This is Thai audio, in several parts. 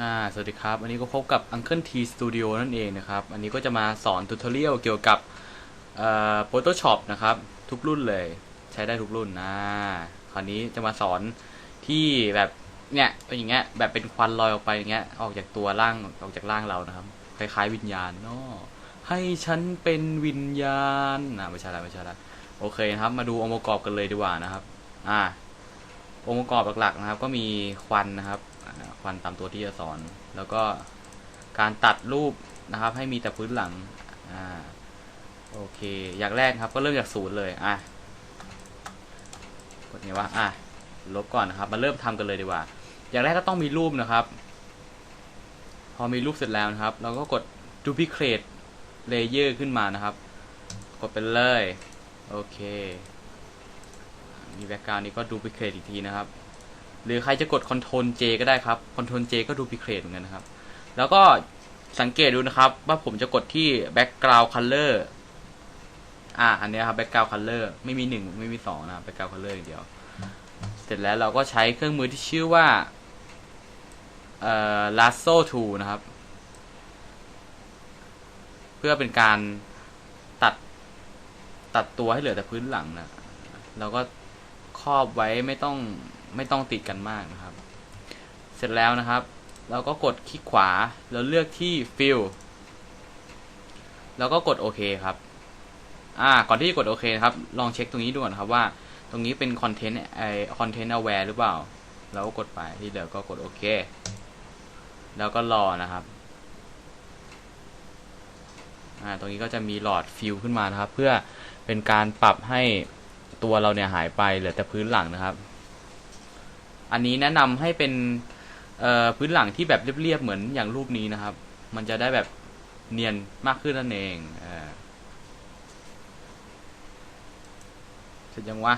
อ่าสวัสดีครับอันนี้ก็พบกับ Uncle T Studio นั่นเองนะครับ อันนี้ก็จะมาสอนทูตอเรียลเกี่ยวกับเอ่อ Photoshop นะครับ ทุกรุ่นเลย ใช้ได้ทุกรุ่นนะคราวนี้จะมาสอนที่แบบเนี่ยเป็นอย่างเงี้ยแบบเป็นควันลอยออกไปอย่างเงี้ยออกจากตัวร่างออกจากร่างเรานะครับ คล้ายๆวิญญาณเนาะให้ฉันเป็นวิญญาณนะไม่ใช่ละไม่ใช่ละโอเคนะครับ มาดูองค์ประกอบกันเลยดีกว่านะครับ อ่า องค์ประกอบหลักๆนะครับ ก็มีควันนะครับ ควันตามตัวที่จะสอน แล้วก็การตัดรูปนะครับ ให้มีแต่พื้นหลังอ่าโอเค อย่างแรกครับก็เริ่มจากศูนย์เลยอะกดไงวะอะลบก่อนนะครับ มาเริ่มทำกันเลยดีกว่า อย่างแรกก็ต้องมีรูปนะครับ พอมีรูปเสร็จแล้วนะครับ เราก็กด duplicate layer ขึ้นมานะครับ กดไปเลย โอเค มีแบ็กกราวนี้ก็ดูพิเครตอีกทีนะครับ หรือใครจะกด Ctrl J ก็ได้ครับ Ctrl J ก็ดูพิเครตเหมือนกันนะครับ แล้วก็สังเกตดูนะครับ ว่าผมจะกดที่ Background Color อ่า อันนี้ครับ Background Color ไม่มีหนึ่งไม่มีสองนะครับ Background Color อย่างเดียว เสร็จแล้วเราก็ใช้เครื่องมือที่ชื่อว่าเอ่อ Lasso Tool นะครับ เพื่อเป็นการตัดตัดตัวให้เหลือแต่พื้นหลังนะเราก็ครอบไว้ไม่ต้อง ไม่ต้องติดกันมากนะครับ เสร็จแล้วนะครับ เราก็กดคลิกขวาแล้วเลือกที่ fill แล้วก็กดโอเคครับอ่าก่อนที่จะกดโอเคครับ ลองเช็คตรงนี้ดูก่อนครับว่า ตรงนี้เป็น content ไอ content aware หรือเปล่าเราก็กดไปที่เหลือก็กดโอเค แล้วก็รอนะครับอ่าตรงนี้ก็จะมีหลอดฟิลขึ้นมานะครับ เพื่อเป็นการปรับให้ตัวเราเนี่ยหายไปเหลือแต่พื้นหลังนะครับ อันนี้แนะนำให้เป็นพื้นหลังที่แบบเรียบๆเหมือนอย่างรูปนี้นะครับ มันจะได้แบบเนียนมากขึ้นนั่นเองเอเสร็จยังวะ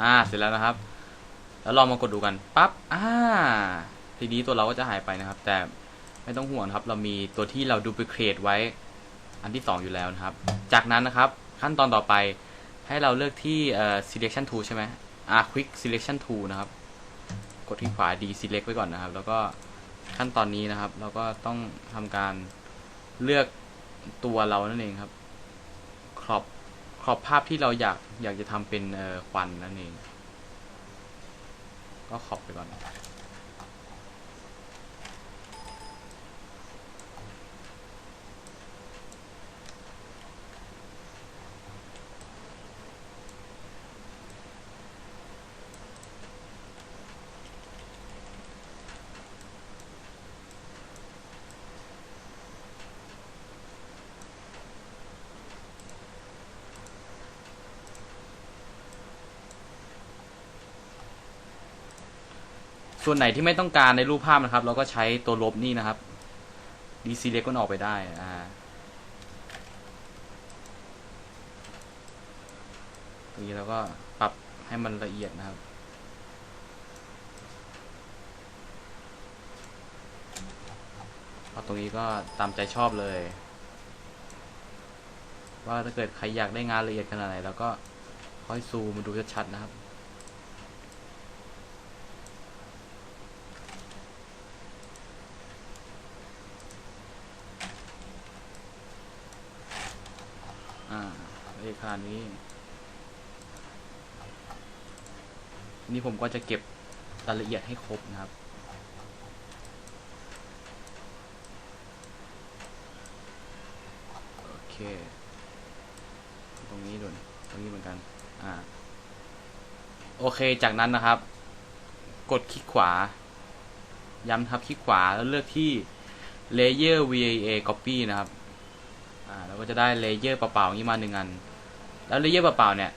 อ่าเสร็จแล้วนะครับ แล้วลองมากดดูกันปั๊บอ่าทีนี้ตัวเราก็จะหายไปนะครับ แต่ไม่ต้องห่วงครับ เรามีตัวที่เราดู p ป c a t e ไว้ อันที่สองอยู่แล้วนะครับ จากนั้นนะครับขั้นตอนต่อไปให้เราเลือกที่ selection tool ใช่ไหม อ่า quick selection tool นะครับ กดที่ขวา D select ไว้ก่อนนะครับ แล้วก็ขั้นตอนนี้นะครับ เราก็ต้องทำการเลือกตัวเรานั่นเองครับ ครอบครอบภาพที่เราอยากอยากจะทำเป็นควันนั่นเอง ก็ขอบไปก่อน ส่วนไหนที่ไม่ต้องการในรูปภาพนะครับ เราก็ใช้ตัวลบนี่นะครับดีซีเล็กก็ออกไปได้อ่าตรงนี้เราก็ปรับให้มันละเอียดนะครับ เอาตรงนี้ก็ตามใจชอบเลย ว่าถ้าเกิดใครอยากได้งานละเอียดขนาดไหนเราก็ค่อยซูมมาดูชัดๆนะครับ อ่าเลขานี้นี่ผมก็จะเก็บรายละเอียดให้ครบนะครับ โอเค ตรงนี้ด้วยตรงนี้เหมือนกัน อ่า โอเค จากนั้นนะครับ กดคลิกขวา ย้ำครับคลิกขวาแล้วเลือกที่ layer VAA copy นะครับ อ่าเราก็จะได้เลเยอร์เปล่าๆอย่างนี้มาหนึ่งอัน แล้วเลเยอร์เปล่าๆเนี่ย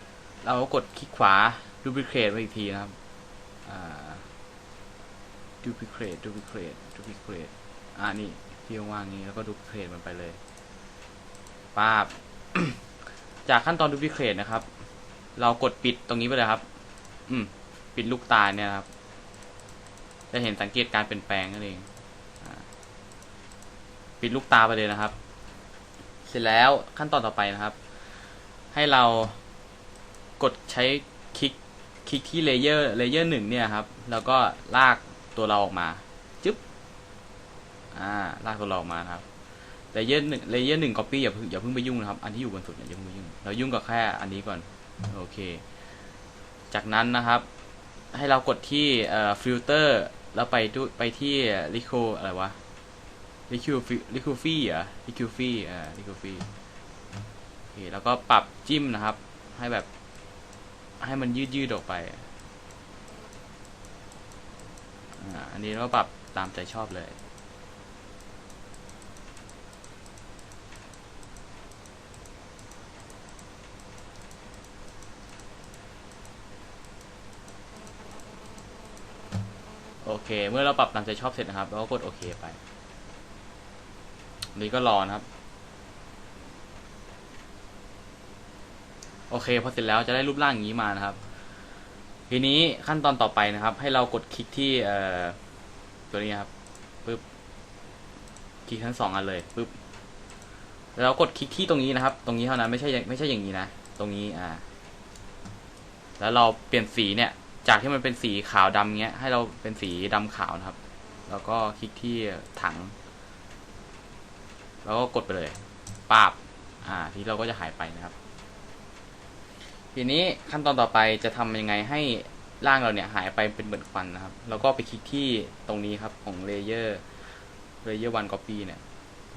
เราก็กดคลิกขวา duplicate ไว้อีกทีนะครับ อ่า duplicate duplicate duplicate อ่านี่ที่ว่างนี้แล้วก็ duplicate มันไปเลยปาบ จากขั้นตอน duplicate นะครับ เรากดปิดตรงนี้ไปเลยครับ อืม ปิดลูกตาเนี่ยครับ จะเห็นสังเกตการเปลี่ยนแปลงนั่นเองอปิดลูกตาไปเลยนะครับ เสร็จแล้วขั้นตอนต่อไปนะครับ ให้เรากดใช้คลิกคลิกที่เลเยอร์เลเยอร์หนึ่งเนี่ยครับ แล้วก็ลากตัวเราออกมาจึ๊บอ่าลากตัวเราออกมาครับเลเยอร์หนึ่งเลเยอร์หนึ่งก๊อปปี้อย่าเพิ่งอย่าเพิ่งไปยุ่งนะครับ อันที่อยู่บนสุดเนี่ยอย่าเพิ่งไปยุ่ง เรายุ่งกับแค่อันนี้ก่อนโอเค จากนั้นนะครับ ให้เรากดที่เอ่อฟิลเตอร์แล้วไปดูไปที่ลิโคอะไรวะ ลิคิวฟิลิคิวฟี่อะลิคิวฟี่อ่าลิคิวฟี่โอเคแล้วก็ปรับจิ้มนะครับ ให้แบบ ให้มันยืดยืดๆออกไปอ่าอันนี้เราปรับตามใจชอบเลย โอเค เมื่อเราปรับตามใจชอบเสร็จนะครับ เราก็กดโอเคไป นนี้ก็รอนะครับ โอเคพอเสร็จแล้วจะได้รูปร่างอย่างนี้มานะครับ ทีนี้ขั้นตอนต่อไปนะครับ ให้เรากดคลิกที่ตัวนี้ครับปึ๊บคลิกทั้งสองอันเลยปึ๊บแล้วกดคลิกที่ตรงนี้นะครับ ตรงนี้เท่านั้นไม่ใช่ไม่ใช่อย่างนี้นะ ตรงนี้อ่า แล้วเราเปลี่ยนสีเนี่ย จากที่มันเป็นสีขาวดำเงี้ย ให้เราเป็นสีดำขาวนะครับ แล้วก็คลิกที่ถัง แล้วก็กดไปเลยปาบอ่าทีนี้เราก็จะหายไปนะครับ ทีนี้ขั้นตอนต่อไปจะทำยังไงให้ร่างเราเนี่ยหายไปเป็นเหมือนควันนะครับ แล้วก็ไปคลิกที่ตรงนี้ครับของเลเยอร์เลเยอร์วันก๊อปปี้เนี่ย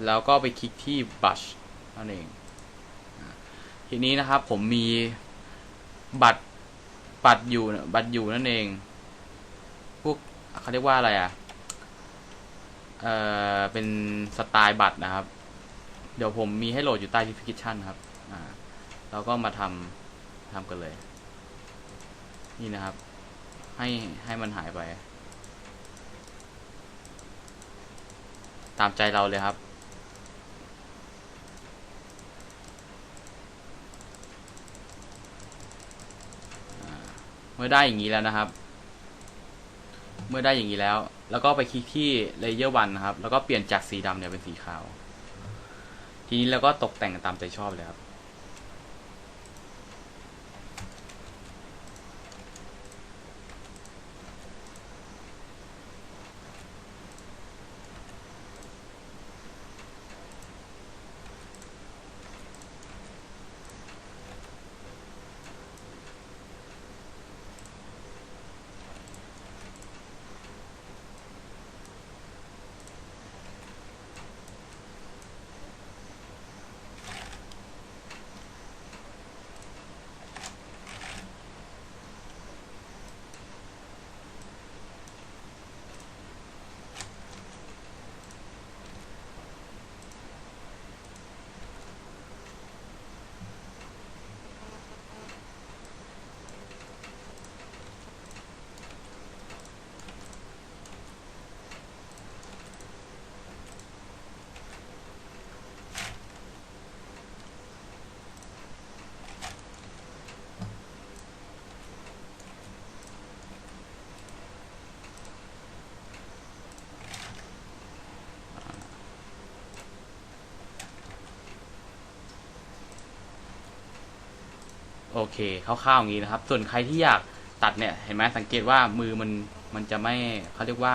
แล้วก็ไปคลิกที่ brush นั่นเอง ทีนี้นะครับผมมีบัตรบัตรอยู่บัตรอยู่นั่นเอง พวกเขาเรียกว่าอะไรอะ เอ่อเป็นสไตล์บัตรนะครับ เดี๋ยวผมมีให้โหลดอยู่ใต้ description ครับอ่าเราก็มาทำทำกันเลย นี่นะครับ ให้ให้มันหายไป ตามใจเราเลยครับเมื่อได้อย่างนี้แล้วนะครับ เมื่อได้อย่างนี้แล้ว แล้วก็ไปคลิกที่เลเยอร์วันนะครับ แล้วก็เปลี่ยนจากสีดำเนี่ยเป็นสีขาว ทีนี้เราก็ตกแต่งตามใจชอบเลยครับ โอเคคร่าวๆอย่างนี้นะครับ ส่วนใครที่อยากตัดเนี่ยเห็นไหมสังเกตว่ามือมันมันจะไม่เขาเรียกว่า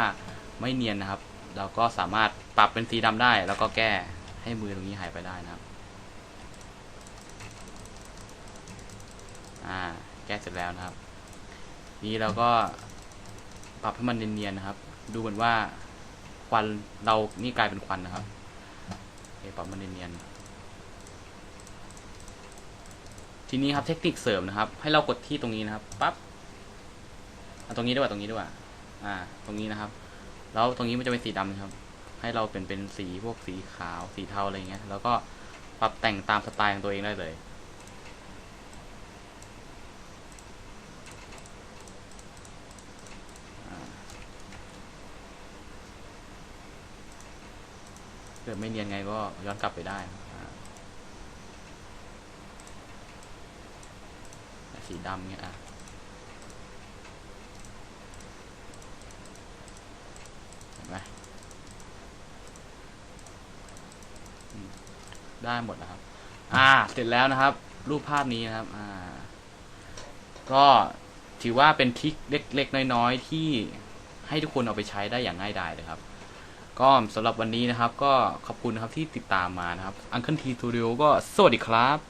ไม่เนียนนะครับ เราก็สามารถปรับเป็นสีดำได้ แล้วก็แก้ให้มือตรงนี้หายไปได้นะครับอ่าแก้เสร็จแล้วนะครับ นี้เราก็ปรับให้มันเนียนๆนะครับ ดูเหมือนว่าควันเรานี่กลายเป็นควันนะครับโอเคปรับมันเนียนๆ ทีนี้ครับเทคนิคเสริมนะครับ ให้เรากดที่ตรงนี้นะครับปั๊บตรงนี้ด้วยตรงนี้ด้วยอ่า ตรงนี้นะครับ แล้วตรงนี้มันจะเป็นสีดำนะครับ ให้เราเป็นเป็นสีพวกสีขาวสีเทาอะไรเงี้ย แล้วก็ปรับแต่งตามสไตล์ของตัวเองได้เลยเกิดไม่เนียนไงก็ย้อนกลับไปได้อ่า สีดำเนี่ยอะเห็นไหมได้หมดแล้วครับ อ่า เสร็จแล้วนะครับ รูปภาพนี้นะครับ อ่า ก็ถือว่าเป็นทริคเล็กๆ น้อยๆ ที่ให้ทุกคนเอาไปใช้ได้อย่างง่ายดายเลยครับก็สำหรับวันนี้นะครับ ก็ขอบคุณนะครับที่ติดตามมานะครับ Uncle T Studio ก็สวัสดีครับ